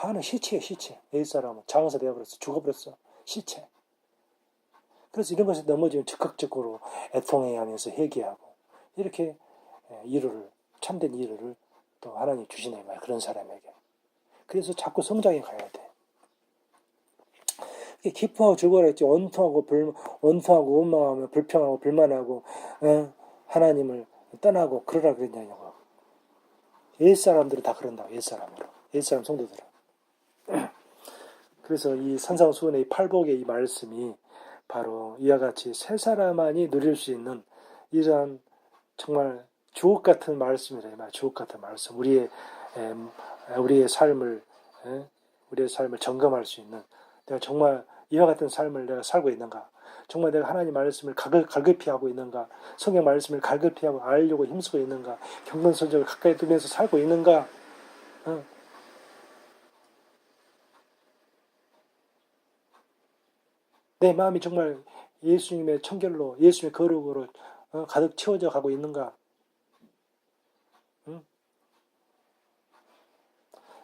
반은 시체예요, 시체. 옛사람은 장사 되어버렸어. 죽어버렸어. 시체. 그래서 이런 것에 넘어지면 적극적으로 애통해야 하면서 회개하고 이렇게 예, 위로를 참된 위로를 또 하나님 주시네 말 그런 사람에게. 그래서 자꾸 성장해 가야 돼. 기뻐하고 즐거워했지 원통하고 불 원통하고 원망하며 불평하고 불만하고 어, 하나님을 떠나고 그러라 그랬냐고. 옛 사람들은 다 그런다고 옛 사람으로 옛 사람 성도들은. 그래서 이 산상수훈의 이 팔복의 이 말씀이 바로 이와 같이 세 사람만이 누릴 수 있는 이러한 정말 주옥 같은 말씀이라 이 말, 주옥 같은 말씀. 우리의 에, 우리의 삶을 에, 우리의 삶을 점검할 수 있는 내가 정말 이와 같은 삶을 내가 살고 있는가? 정말 내가 하나님 말씀을 갈급, 갈급히 하고 있는가? 성경 말씀을 갈급히 하고 알려고 힘쓰고 있는가? 경건선적을 가까이 두면서 살고 있는가? 내 마음이 정말 예수님의 청결로, 예수님의 거룩으로 어, 가득 채워져 가고 있는가? 응?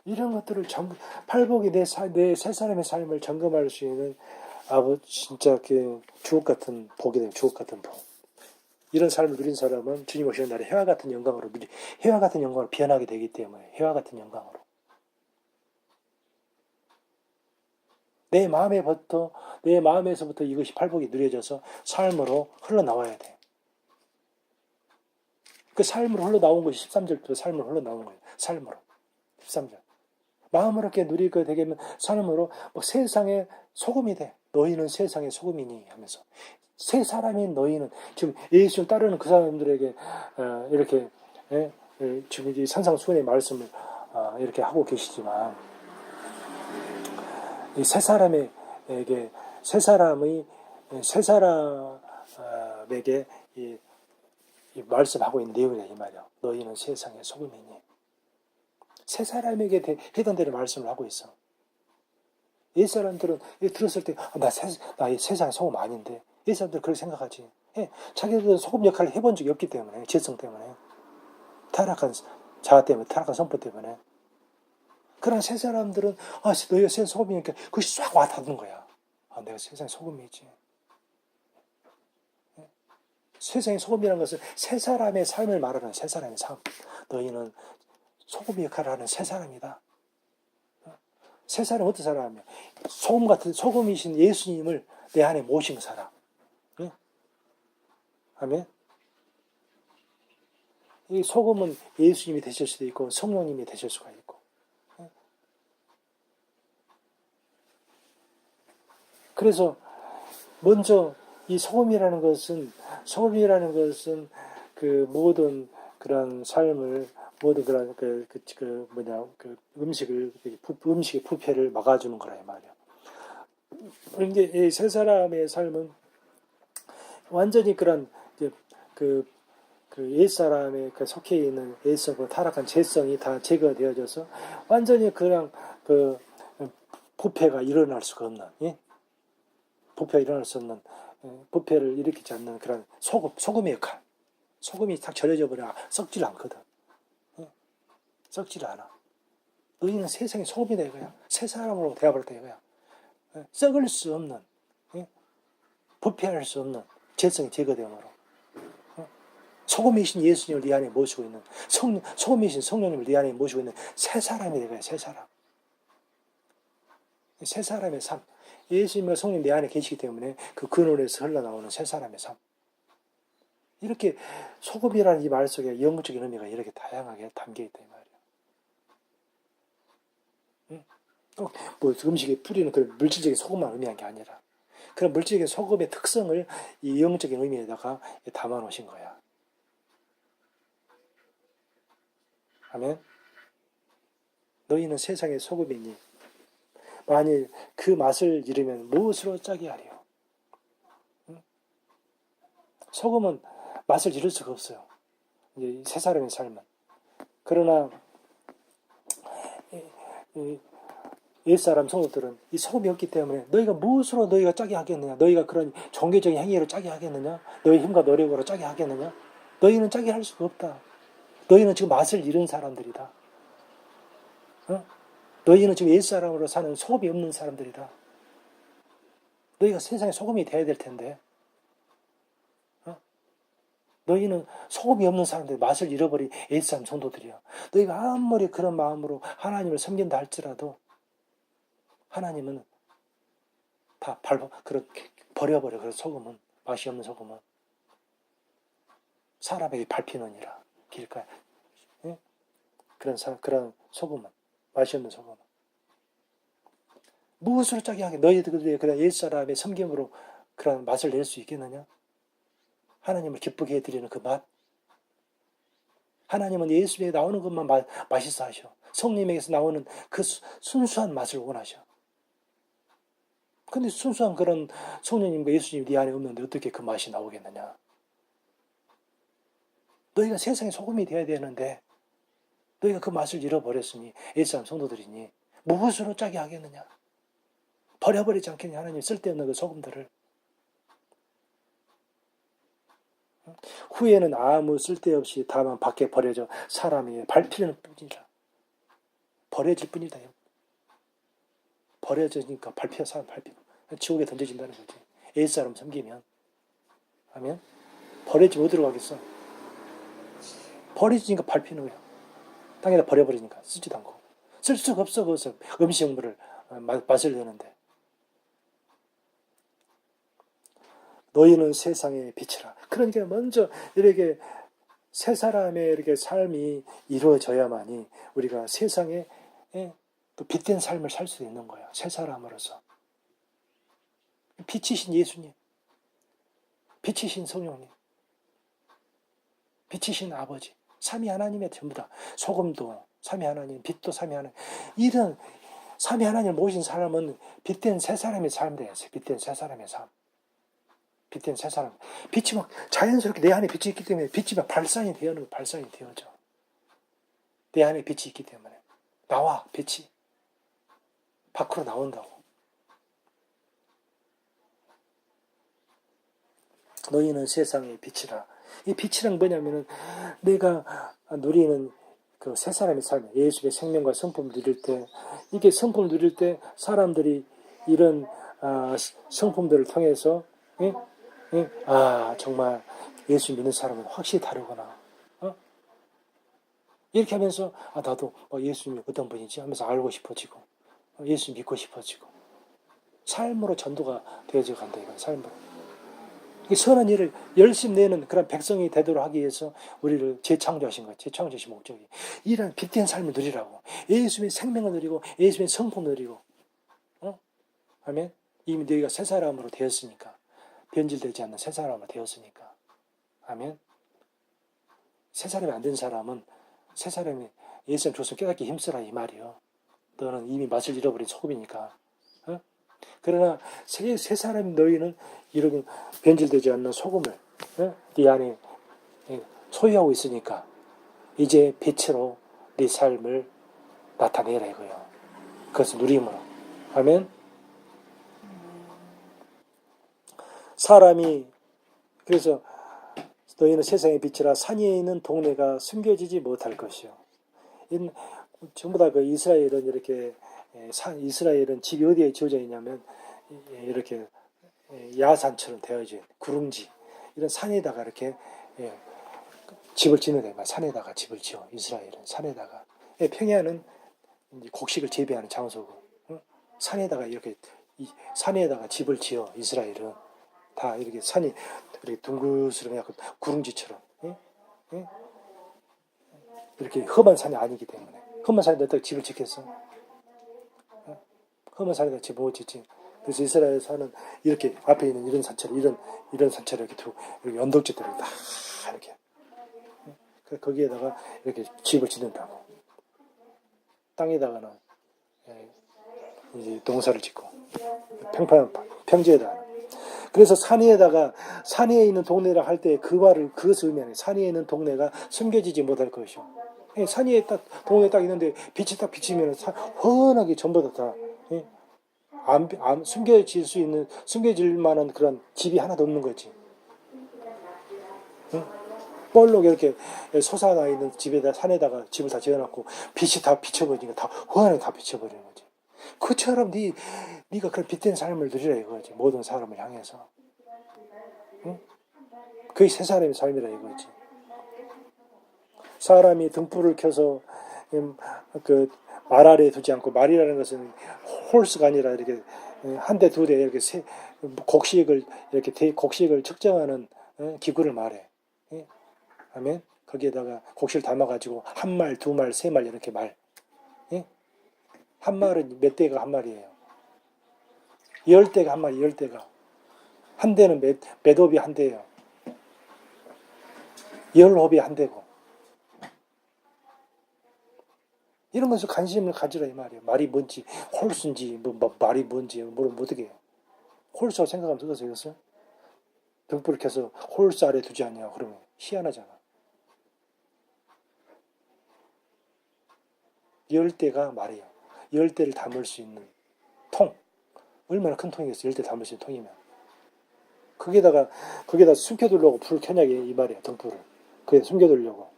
이런 것들을 점, 팔복이 내, 사, 내세 사람의 삶을 점검할 수 있는 아버 진짜 그 주옥 같은 복이 돼요. 주옥 같은 복. 이런 삶을 누린 사람은 주님 오시는 날에 해와 같은 영광으로 해와 같은 영광으로 변하게 되기 때문에 해와 같은 영광으로. 내 마음에부터 내 마음에서부터 이것이 팔복이 누려져서 삶으로 흘러나와야 돼. 그 삶으로 흘러나온 것이 13절부터 삶으로 흘러나온 거예요. 삶으로. 13절. 마음으로 이렇게 누리게 되면 삶으로 뭐 세상의 소금이 돼. 너희는 세상의 소금이니 하면서. 세 사람인 너희는 지금 예수를 따르는 그 사람들에게 어, 이렇게 예, 예, 지금 이 산상수훈의 말씀을 어, 이렇게 하고 계시지만 이 세 사람에게 세 사람의 세 사람에게 이, 이 말씀하고 있는 내용이다 이 말이야. 너희는 세상의 소금이니. 세 사람에게 대, 해당되는 말씀을 하고 있어. 옛 사람들은 이 들었을 때, 아, 소금 아닌데. 옛 사람들은 그렇게 생각하지. 예, 자기들은 소금 역할을 해본 적이 없기 때문에, 재성 때문에. 타락한 자아 때문에, 타락한 선포 때문에. 그러나 세 사람들은, 아, 너희가 세 소금이니까 그것이 싹 와닿는 거야. 아, 내가 세상의 소금이지. 예? 세상의 소금이라는 것은 세 사람의 삶을 말하는 세 사람의 삶. 너희는 소금 역할을 하는 세 사람이다. 세 사람 어떤 사람이야? 소금 같은 소금이신 예수님을 내 안에 모신 사람. 응? 아멘. 이 소금은 예수님이 되실 수도 있고 성령님이 되실 수가 있고. 응? 그래서 먼저 이 소금이라는 것은 소금이라는 것은 그 모든 그런 삶을 모두 그런 그, 그, 그 뭐냐 그 음식을 부, 음식의 부패를 막아주는 거라 이 말이야. 그런데 이 세 사람의 삶은 완전히 그런 이제 그, 그 옛사람의 그 속해 있는 옛성과 타락한 죄성이 다 제거되어져서 완전히 그냥 그 부패가 일어날 수가 없는 예? 부패가 일어날 수 없는 예, 부패를 일으키지 않는 그런 소금 소금의 역할 소금이 딱 절여져 버려 썩질 않거든. 썩지를 않아. 너희는 세상의 소금이다 이거야. 새 사람으로 되어버렸다 이거야. 예? 썩을 수 없는, 예? 부패할 수 없는 재성이 제거되므로. 예? 소금이신 예수님을 네 안에 모시고 있는, 성, 소금이신 성령님을 네 안에 모시고 있는 새 사람이 되거야, 새 사람. 새 사람의 삶. 예수님과 성령 내 안에 계시기 때문에 그 근원에서 흘러나오는 새 사람의 삶. 이렇게 소금이라는 이 말 속에 영적인 의미가 이렇게 다양하게 담겨 있다 이 말이야. 꼭뭐 음식에 뿌리는 그런 물질적인 소금만 의미한 게 아니라 그런 물질적인 소금의 특성을 이 영적인 의미에다가 담아 놓으신 거야. 아멘. 너희는 세상의 소금이니 만일 그 맛을 잃으면 무엇으로 짜게 하리요? 응? 소금은 맛을 잃을 수가 없어요. 이제 세 사람의 삶은. 그러나 옛사람 성도들은 이 소금이 없기 때문에 너희가 무엇으로 너희가 짜게 하겠느냐? 너희가 그런 종교적인 행위로 짜게 하겠느냐? 너희 힘과 노력으로 짜게 하겠느냐? 너희는 짜게 할 수가 없다. 너희는 지금 맛을 잃은 사람들이다. 어? 너희는 지금 옛사람으로 사는 소금이 없는 사람들이다. 너희가 세상에 소금이 돼야 될 텐데. 어? 너희는 소금이 없는 사람들 맛을 잃어버린 옛사람 성도들이야. 너희가 아무리 그런 마음으로 하나님을 섬긴다 할지라도 하나님은 다 밟아 그렇게 버려버려. 그런 소금은 맛이 없는 소금은 사람에게 밟히느니라 길가에 예? 그런 사 그런 소금은 맛이 없는 소금은 무엇으로 짜게 하게 너희들의 그런 옛 사람의 섬김으로 그런 맛을 낼 수 있겠느냐? 하나님을 기쁘게 해드리는 그 맛. 하나님은 예수에 나오는 것만 마, 맛있어 하셔. 성님에게서 나오는 그 수- 순수한 맛을 원하셔. 근데 순수한 그런 성령님과 예수님 네 안에 없는데 어떻게 그 맛이 나오겠느냐? 너희가 세상의 소금이 되어야 되는데 너희가 그 맛을 잃어버렸으니 옛사람 성도들이니 무엇으로 짜게 하겠느냐? 버려버리지 않겠냐? 하나님 쓸데없는 그 소금들을 후에는 아무 쓸데없이 다만 밖에 버려져 사람이 밟히는 뿐이라 버려질 뿐이다. 버려지니까 밟혀 사람 밟히고 지옥에 던져진다는 거지. 옛사람 섬기면 하면 버리지 못 들어가겠어. 버리지니까 밟히는 거야. 땅에다 버려버리니까 쓰지도 않고 쓸 수가 없어 그것을 음식물을 어, 맛- 맛을 내는데 너희는 세상의 빛이라. 그러니까 먼저 이렇게 새 사람의 이렇게 삶이 이루어져야만이 우리가 세상에 예, 또 빛된 삶을 살 수 있는 거야. 새 사람으로서. 빛이신 예수님, 빛이신 성령님, 빛이신 아버지, 삼위 하나님의 전부 다 소금도 삼위 하나님, 빛도 삼위 하나님. 이런 삼위 하나님을 모신 사람은 빛된 새 사람의 삶 되었어요. 빛된 새 사람의 삶. 빛된 새 사람. 빛이 막 자연스럽게 내 안에 빛이 있기 때문에 빛이 막 발산이 되어는 거, 발산이 되어져. 내 안에 빛이 있기 때문에 나와 빛이 밖으로 나온다고. 너희는 세상의 빛이라. 이 빛이란 뭐냐면은 내가 누리는 그새 사람의 삶, 예수의 생명과 성품을 누릴 때, 이게 성품을 누릴 때 사람들이 이런 아, 성품들을 통해서 예? 예? 아 정말 예수 믿는 사람은 확실히 다르구나. 어? 이렇게 하면서 아 나도 어, 예수님이 어떤 분이지 하면서 알고 싶어지고 어, 예수 믿고 싶어지고 삶으로 전도가 되어져 간다 이건 삶으로. 이 선한 일을 열심히 내는 그런 백성이 되도록 하기 위해서 우리를 재창조하신 거예요. 재창조하신 목적이. 이런 빛된 삶을 누리라고. 예수님의 생명을 누리고 예수님의 성품을 누리고. 어? 아멘. 이미 너희가 새 사람으로 되었으니까. 변질되지 않는 새 사람으로 되었으니까. 아멘. 새 사람이 안 된 사람은 새 사람이 예수님 줬으면 깨닫기 힘쓰라 이 말이요. 너는 이미 맛을 잃어버린 소금이니까. 어? 그러나 새, 새 사람 너희는 이런 변질되지 않는 소금을 어? 네 안에 예, 소유하고 있으니까 이제 빛으로 네 삶을 나타내라 이거요. 그것을 누림으로. 아멘. 사람이 그래서 너희는 세상의 빛이라 산 위에 있는 동네가 숨겨지지 못할 것이요. 이 전부 다 그 이스라엘은 이렇게 이스라엘은 집이 어디에 지어져 있냐면 예, 이렇게 예, 야산처럼 되어진 구릉지 이런 산에다가 이렇게 예, 집을 짓는 거예요. 산에다가 집을 지어 이스라엘은 산에다가 예, 평야는 곡식을 재배하는 장소고 어? 산에다가 이렇게 이 산에다가 집을 지어 이스라엘은 다 이렇게 산이 이렇게 둥글스러운 약간 구릉지처럼 예? 예? 이렇게 험한 산이 아니기 때문에 험한 어떻게 집을 짓겠어? 어? 험한 집못 짓지. 그래서 이스라엘 산은 이렇게 앞에 있는 이런 산처럼 이런 이런 산처럼 이렇게 두고 이렇게 언덕지대로 다 이렇게 그 거기에다가 이렇게 집을 짓는다고 땅에다가는 예, 이제 농사를 짓고 평판 평지에다가 그래서 산 위에다가 산 위에 있는 동네라 할 때 그 말을 그것을 의미하는 산 위에 있는 동네가 숨겨지지 못할 것이요. 예, 산 위에 딱 동네 딱 있는데 빛이 딱 비치면 사, 훤하게 전부 다, 다 예, 안, 안 숨겨질 수 있는 숨겨질 만한 그런 집이 하나도 없는 거지. 응? 볼록 이렇게 솟아나 있는 집에다 산에다가 집을 다 지어놨고 빛이 다 비춰버리니까 다 후안에 다 비춰버리는 거지. 그처럼 네 네가 그런 빛된 삶을 누리라 이거지. 모든 사람을 향해서. 응? 그게 새 사람의 삶이라 이거지. 사람이 등불을 켜서 음, 그 말 아래에 두지 않고 말이라는 것은 홀수가 아니라 이렇게 한 대 두 대 이렇게 세, 곡식을 이렇게 대, 곡식을 측정하는 어, 기구를 말해. 예? 아멘. 거기에다가 곡식을 담아가지고 한 말, 두 말, 세 말 이렇게 말. 예? 한 말은 몇 대가 한 말이에요. 열 대가 한 마리, 열 대가. 한 대는 몇, 몇 홉이 한 대예요. 열 홉이 한 대고. 이런 것을 관심을 가지라 이 말이에요. 말이 뭔지, 홀수인지, 뭐, 뭐 말이 뭔지, 뭐, 뭐 어떻게 해요. 홀수라고 생각하면 어떠세요, 이것을? 등불을 켜서 홀수 아래 두지 않냐, 그러면 희한하잖아. 열 대가 말이에요. 열 대를 담을 수 있는 통. 얼마나 큰 통이겠어, 열대 담을 수 있는 통이면. 거기다가, 거기다 숨겨두려고 불을 켜냐, 이 말이에요, 등불을. 그게 숨겨두려고.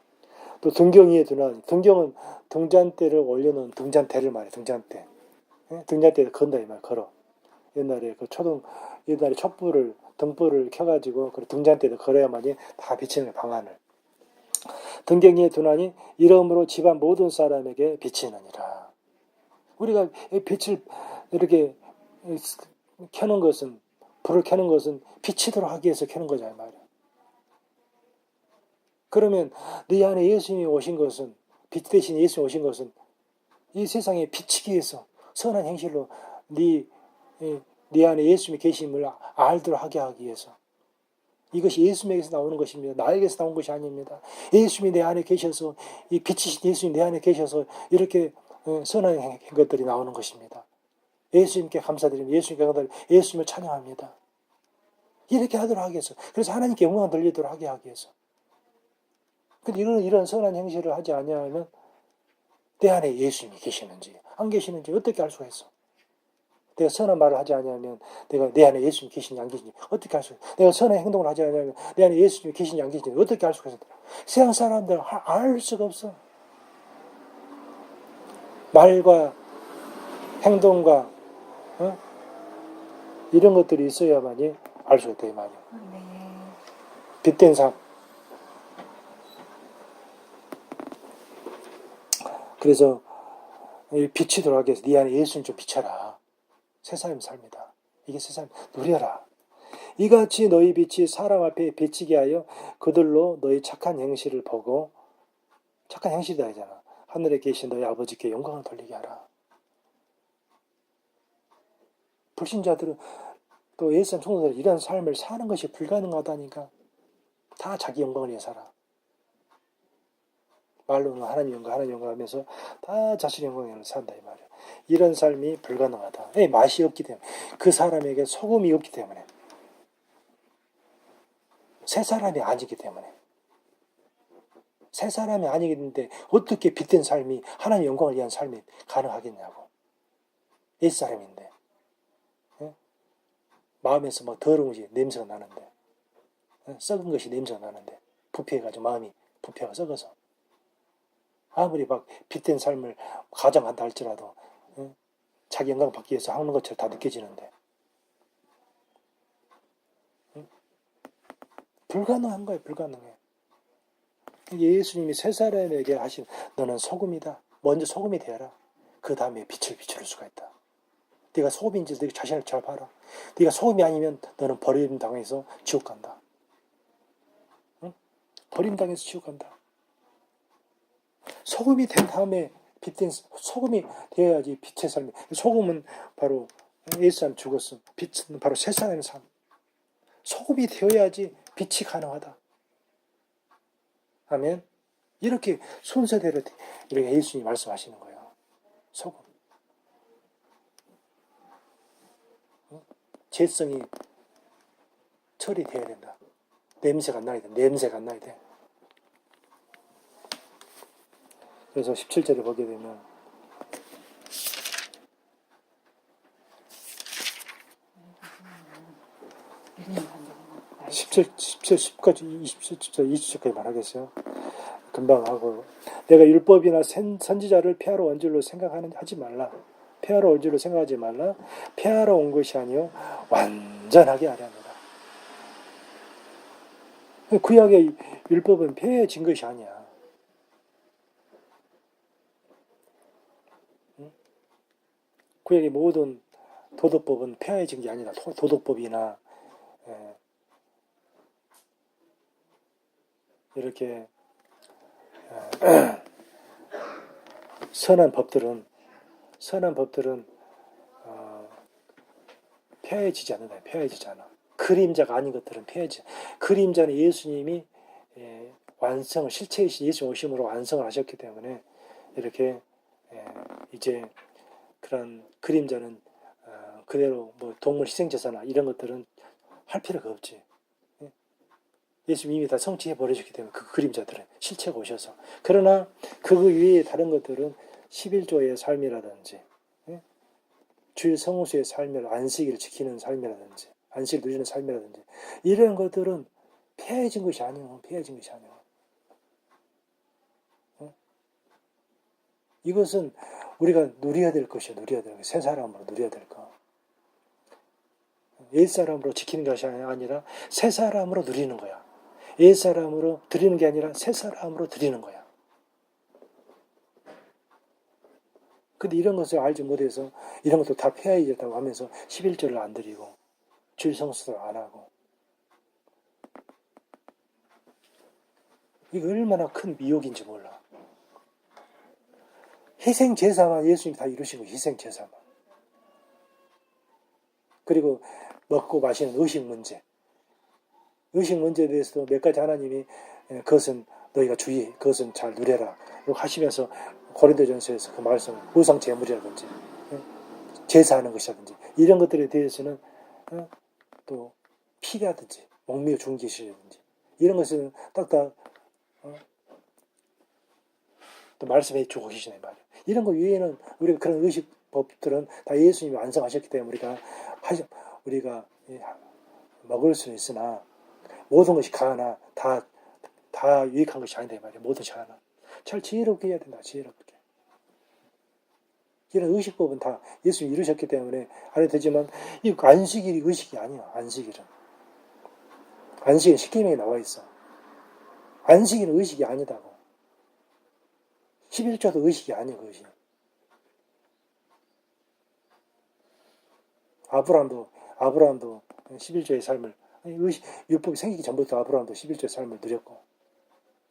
또 등경이에 두나, 등경은 등잔대를 올려놓은 등잔대를 말해, 등잔대. 예? 등잔대를 건다, 이 말, 걸어. 옛날에 그 초등, 옛날에 촛불을, 등불을 켜가지고, 그 등잔대를 걸어야만이 다 비치는 방안을. 등경이에 두나니 이러므로 집안 모든 사람에게 비치느니라. 우리가 이 빛을 이렇게 켜는 것은, 불을 켜는 것은 비치도록 하기 위해서 켜는 거잖아요, 말이야. 그러면 네 안에 예수님이 오신 것은 빛 대신 예수님이 오신 것은 이 세상에 비치기 위해서 선한 행실로 네, 예, 네 안에 예수님이 계심을 알도록 하게 하기 위해서 이것이 예수님에게서 나오는 것입니다. 나에게서 나온 것이 아닙니다. 예수님이 내 안에 계셔서 이 빛이신 예수님 내 안에 계셔서 이렇게 어, 선한 행- 것들이 나오는 것입니다. 예수님께 감사드립니다. 예수님께 감사드립니다. 예수님을 찬양합니다. 이렇게 하도록 하기 위해서 그래서 하나님께 영광을 돌리도록 하게 하기 위해서 근데 이런, 이런 선한 행실을 하지 아니하면 내 안에 예수님이 계시는지 안 계시는지 어떻게 알 수가 있어? 내가 선한 말을 하지 아니하면 내가 내 안에 예수님이 계신지 안 계신지 어떻게 알 수가 있어? 내가 선한 행동을 하지 아니하면 내 안에 예수님이 계신지 안 계신지 어떻게 알 수가 있어? 세상 사람들은 하- 알 수가 없어. 말과 행동과 어? 이런 것들이 있어야만이 알 수가 있다 이 말이야. 네. 빛된 삶. 그래서 이 빛이 돌아가기 위해서 네 안에 예수님 좀 비춰라. 세상의 삶이다. 이게 세상 누려라. 이같이 너희 빛이 사람 앞에 비치게 하여 그들로 너희 착한 행실을 보고 착한 행실이다 하잖아. 하늘에 계신 너희 아버지께 영광을 돌리게 하라. 불신자들은 또 예수님 성도들 이런 삶을 사는 것이 불가능하다니까. 다 자기 영광을 위해 살아. 말로는 하나님 영광, 하나님 영광 하면서 다 자신 영광을 산다 이 말이야. 이런 삶이 불가능하다. 왜? 맛이 없기 때문에. 그 사람에게 소금이 없기 때문에. 새 사람이 아니기 때문에. 새 사람이 아니겠는데 어떻게 빛된 삶이 하나님 영광을 위한 삶이 가능하겠냐고. 옛 사람인데. 예? 마음에서 막 더러운 것이 냄새가 나는데. 어, 썩은 것이 냄새가 나는데 부패해가지고 마음이 부패가 썩어서 아무리 막 빛된 삶을 가정한다 할지라도 어, 자기 영광 받기 위해서 하는 것처럼 다 느껴지는데. 응? 불가능한 거예요 불가능해. 예수님이 세 사람에게 하신 너는 소금이다. 먼저 소금이 되어라. 그 다음에 빛을 비출 수가 있다. 네가 소금인지 네 자신을 잘 봐라. 네가 소금이 아니면 너는 버림 당해서 지옥 간다. 버림 당해서 지옥 간다. 소금이 된 다음에 빛된 소금이 되어야지 빛의 삶이. 소금은 바로 예수님 죽었음. 빛은 바로 새 사람의 삶. 소금이 되어야지 빛이 가능하다. 아멘. 이렇게 순서대로 이렇게 예수님이 말씀하시는 거예요. 소금. 응? 재성이 처리되어야 된다. 냄새가 안 나야 돼. 냄새가 안 나야 돼. 그래서 17절에 보게 되면 이름이 안 되는 거. 17 17, 17, 10까지, 27, 20절까지 말하겠어요. 금방 하고. 내가 율법이나 선, 선지자를 폐하러 온 줄로 생각하는, 하지 말라. 폐하러 온 줄로 생각하지 말라. 폐하러 온 것이 아니요 완전하게 하려 합니다. 구약의 율법은 폐해진 것이 아니야. 응? 구약의 모든 도덕법은 폐해진 게 아니라 도- 도덕법이나 예, 이렇게 예, 선한 법들은 선한 법들은 어, 폐해지지 않는다. 폐해지지 않아. 그림자가 아닌 것들은 폐해지. 그림자는 예수님이 예, 완성을 실체이신 예수 오심으로 완성을 하셨기 때문에 이렇게 예, 이제 그런 그림자는 어, 그대로 뭐 동물 희생제사나 이런 것들은 할 필요가 없지. 예. 예수님이 이미 다 성취해 버리셨기 때문에 그 그림자들은 실체가 오셔서 그러나 그 위에 다른 것들은 11조의 삶이라든지 예? 주일 성우수의 삶이라 안식일을 지키는 삶이라든지 안식을 누리는 삶이라든지 이런 것들은 폐해진 것이 아니요 폐해진 것이 아니요 예? 이것은 우리가 누려야 될 것이요 누려야 될 것, 새 사람으로 누려야 될 것. 옛 사람으로 지키는 것이 아니라 새 사람으로 누리는 거야. 옛 사람으로 드리는 게 아니라 새 사람으로 드리는 거야. 근데 이런 것을 알지 못해서 이런 것도 다 폐해졌다고 하면서 11절을 안 드리고 주일 성수를 안 하고 이거 얼마나 큰 미혹인지 몰라. 희생 제사만 예수님이 다 이루신 거 희생 제사만. 그리고 먹고 마시는 의식 문제. 의식 문제에 대해서도 몇 가지 하나님이 예, 그것은 너희가 주의, 그것은 잘 누려라. 하시면서 고린도전서에서 그 말씀, 우상 제물이라든지 예, 제사하는 것이라든지 이런 것들에 대해서는 어, 또 피라든지 목미어 중기시라든지 이런 것은 딱딱 어, 또 말씀해 주고 계시네 말이에요. 이런 거 외에는 우리가 그런 의식 법들은 다 예수님이 완성하셨기 때문에 우리가 하시, 우리가 예, 먹을 수는 있으나 모든 것이 가하나 다, 다 유익한 것이 이 말이에요. 모든 것이 하나. 잘 지혜롭게 해야 된다. 지혜롭게. 이런 의식법은 다 예수님이 이루셨기 때문에 안 되지만 이 안식일이 의식이 아니야. 안식일은. 안식일은 십계명에 나와 있어. 안식일은 의식이 아니다고. 11조도 의식이 아니야. 그것이. 아브라함도 아브라함도 11조의 삶을 의식, 율법이 생기기 전부터 아브라함도 11조의 삶을 누렸고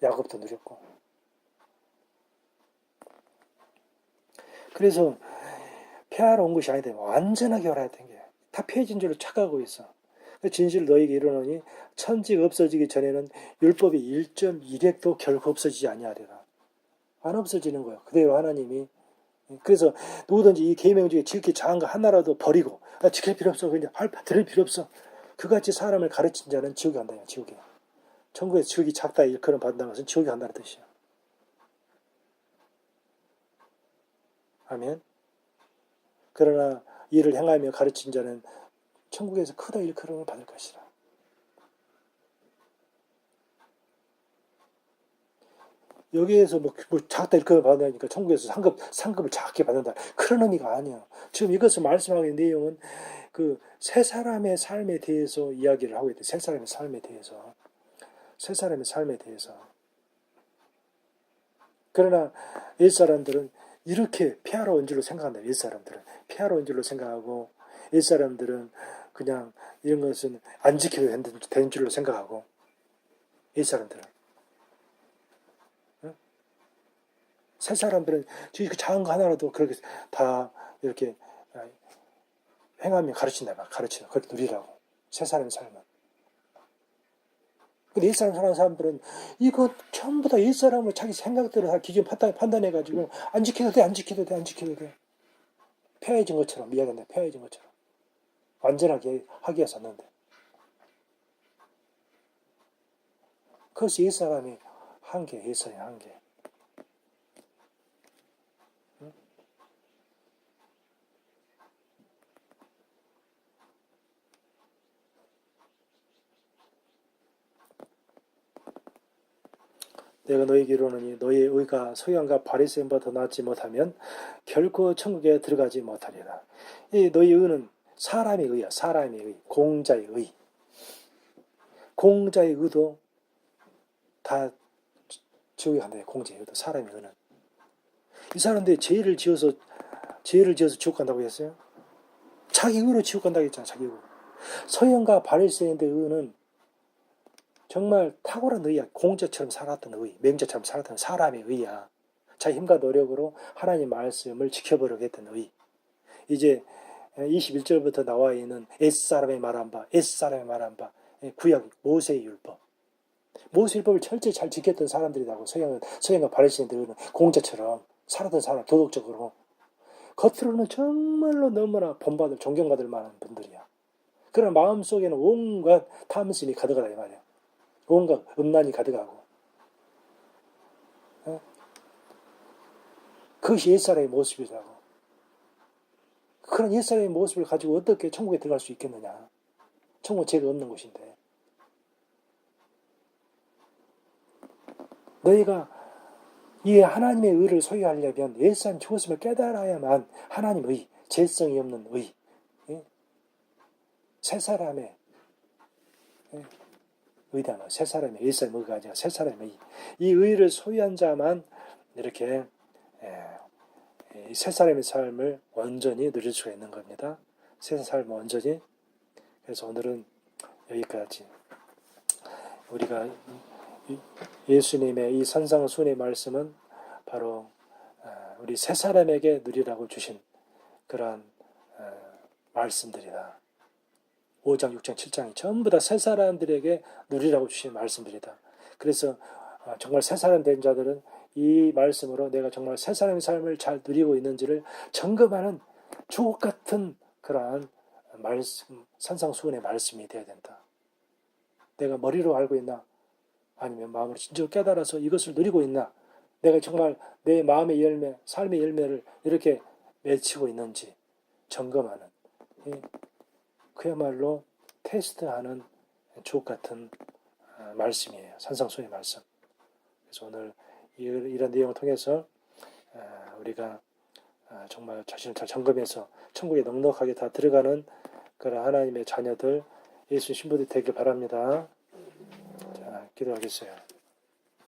야곱도 누렸고 그래서 폐하러 온 것이 아니다. 완전하게 알아야 되는 게. 다 폐해진 줄로 착각하고 있어. 진실 너에게 이르노니 천지가 없어지기 전에는 율법이 1.1핵도 결코 없어지지 아니하리라. 안 없어지는 거예요. 그대로 하나님이. 그래서 누구든지 이 계명 중에 지극히 작은 거 하나라도 버리고 아, 지킬 필요 없어. 그냥 할 들을 필요 없어. 그같이 사람을 가르친 자는 지옥에 간다 지옥에. 천국에서 지옥이 작다 일컬음 받는다는 것은 지옥에 간다는 뜻이야 아멘. 그러나 이를 행하며 가르친 자는 천국에서 크다 일컬음을 받을 것이라 여기에서 뭐, 뭐 작다 일컬음 받으니까 천국에서 상급 상급을 작게 받는다 그런 의미가 아니야. 지금 이것을 말씀하고 있는 내용은 그 세 사람의 삶에 대해서 이야기를 하고 있대. 세 사람의 삶에 대해서 세 사람의 삶에 대해서. 그러나 옛 사람들은 이렇게 피하러 온 줄로 생각한다. 옛 사람들은 피하러 온 줄로 생각하고 옛 사람들은 그냥 이런 것은 안 지켜도 되는 줄로 생각하고 옛 사람들은 새 사람들은 그 작은 거 하나라도 그렇게 다 이렇게 행하며 가르친다 말 가르치다 그렇게 누리라고. 새 사람의 삶은. 근데 옛사람 사는 사람들은 이거 전부 다 옛사람을 자기 생각대로 다 기준 판단, 판단해가지고 안 지켜도 돼 안 지켜도 돼 안 지켜도 돼. 폐해진 것처럼 이야기한다 폐해진 것처럼. 완전하게 하기 위해서 었는데. 그것이 옛사람이 한계 옛사람의 한계 내가 너에게 이르노니 너희의 의가 서양과 바리새인보다 더 낫지 못하면 결코 천국에 들어가지 못하리라. 이 너희 의는 사람의 의야. 사람의 의, 공자의 의. 공자의 의도 다 지옥에. 공자의 의도 사람의 의는. 이 사람들이 죄를 지어서 죄를 지어서 지옥 간다고 했어요? 자기 의로 지옥 간다고 했잖아. 자기 의로. 서양과 바리새인들의 의는 정말 탁월한 의야. 공자처럼 살았던 의, 맹자처럼 살았던 사람의 의야. 자기 힘과 노력으로 하나님 말씀을 지켜보려고 했던 의. 이제 21절부터 나와 있는 옛사람의 말한 바, 옛사람의 말한 바, 구약 모세의 율법. 모세 율법을 철저히 잘 지켰던 사람들이라고 서양은, 서양과 바리새인들은 공자처럼 살았던 사람, 도덕적으로. 겉으로는 정말로 너무나 본받을, 존경받을 만한 분들이야. 그러나 마음속에는 온갖 탐심이 가득하다 이 말이야. 온갖 음란이 가득하고. 어? 그것이 옛사람의 모습이라고. 그런 옛사람의 모습을 가지고 어떻게 천국에 들어갈 수 있겠느냐. 천국 죄가 없는 곳인데. 너희가 이 하나님의 의를 소유하려면 옛사람 죽었음을 깨달아야만 하나님의 죄성이 없는 의, 예? 새 사람의 예? 의다, 새 사람의 옛사람 의가 아니라 새 사람의 의. 이 의를 소유한 자만 이렇게 예, 새 사람의 삶을 온전히 누릴 수가 있는 겁니다. 새 삶을 온전히. 그래서 오늘은 여기까지. 우리가 예수님의 이 산상순의 말씀은 바로 어, 우리 새 사람에게 누리라고 주신 그러한 어, 말씀들이다. 5장, 6장, 7장이 전부 다 새 사람들에게 누리라고 주신 말씀들이다. 그래서 어, 정말 새 사람 된 자들은 이 말씀으로 내가 정말 새 사람의 삶을 잘 누리고 있는지를 점검하는 주옥 같은 그러한 말씀, 산상수훈의 말씀이 되어야 된다. 내가 머리로 알고 있나? 아니면 마음으로 진짜로 깨달아서 이것을 누리고 있나? 내가 정말 내 마음의 열매, 삶의 열매를 이렇게 맺히고 있는지 점검하는 그야말로 테스트하는 주옥 같은 어, 말씀이에요. 산상수의 말씀. 그래서 오늘 이런 내용을 통해서 어, 우리가 어, 정말 자신을 잘 점검해서 천국에 넉넉하게 다 들어가는 그런 하나님의 자녀들 예수 신부들이 되길 바랍니다. 자, 기도하겠어요.